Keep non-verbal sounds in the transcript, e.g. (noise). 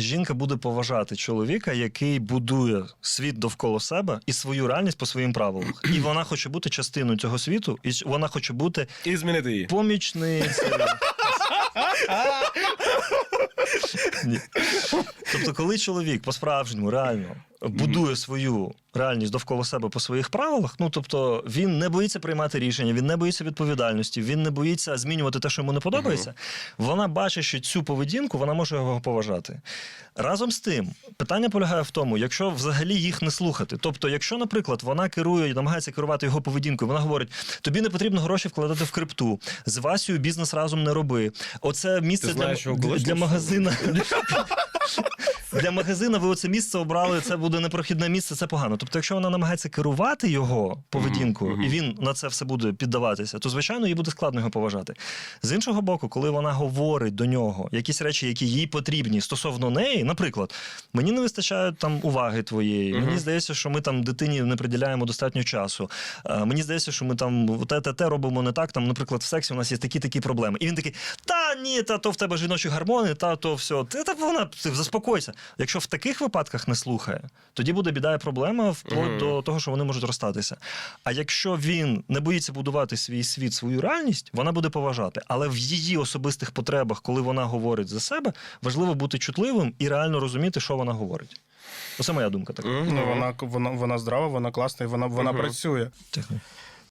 Жінка буде поважати чоловіка, який будує світ довкола себе і свою реальність по своїм правилам. І вона хоче бути частиною цього світу, і вона хоче бути І змінити її. помічницею. (laughs) Ні. Тобто, коли чоловік по-справжньому реально будує свою реальність довкола себе по своїх правилах, ну тобто він не боїться приймати рішення, він не боїться відповідальності, він не боїться змінювати те, що йому не подобається. Вона бачить, що цю поведінку вона може його поважати. Разом з тим, питання полягає в тому, якщо взагалі їх не слухати. Тобто, якщо, наприклад, вона керує, намагається керувати його поведінкою, вона говорить: тобі не потрібно гроші вкладати в крипту, з Васею бізнес разом не роби. Оце місце Ти знаєш для, для, для магазина. (laughs) (laughs) Для магазина ви оце місце обрали, це буде непрохідне місце, це погано. Тобто, якщо вона намагається керувати його поведінкою, і він на це все буде піддаватися, то звичайно їй буде складно його поважати. З іншого боку, коли вона говорить до нього якісь речі, які їй потрібні стосовно неї, наприклад, мені не вистачає там уваги твоєї, мені здається, що ми там дитині не приділяємо достатньо часу. Мені здається, що ми там те, те, те робимо не так. Там, наприклад, в сексі у нас є такі такі проблеми. І він такий: та ні, та то в тебе жіночі гормони, та то все. Ти та вона ти заспокойся. Якщо в таких випадках не слухає, тоді буде біда і проблема вплоть Мгм. до того, що вони можуть розстатися. А якщо він не боїться будувати свій світ, свою реальність, вона буде поважати. Але в її особистих потребах, коли вона говорить за себе, важливо бути чутливим і реально розуміти, що вона говорить. Оце моя думка така. Мгм. Ну, вона, вона, вона здрава, вона класна і вона, вона Мгм. працює.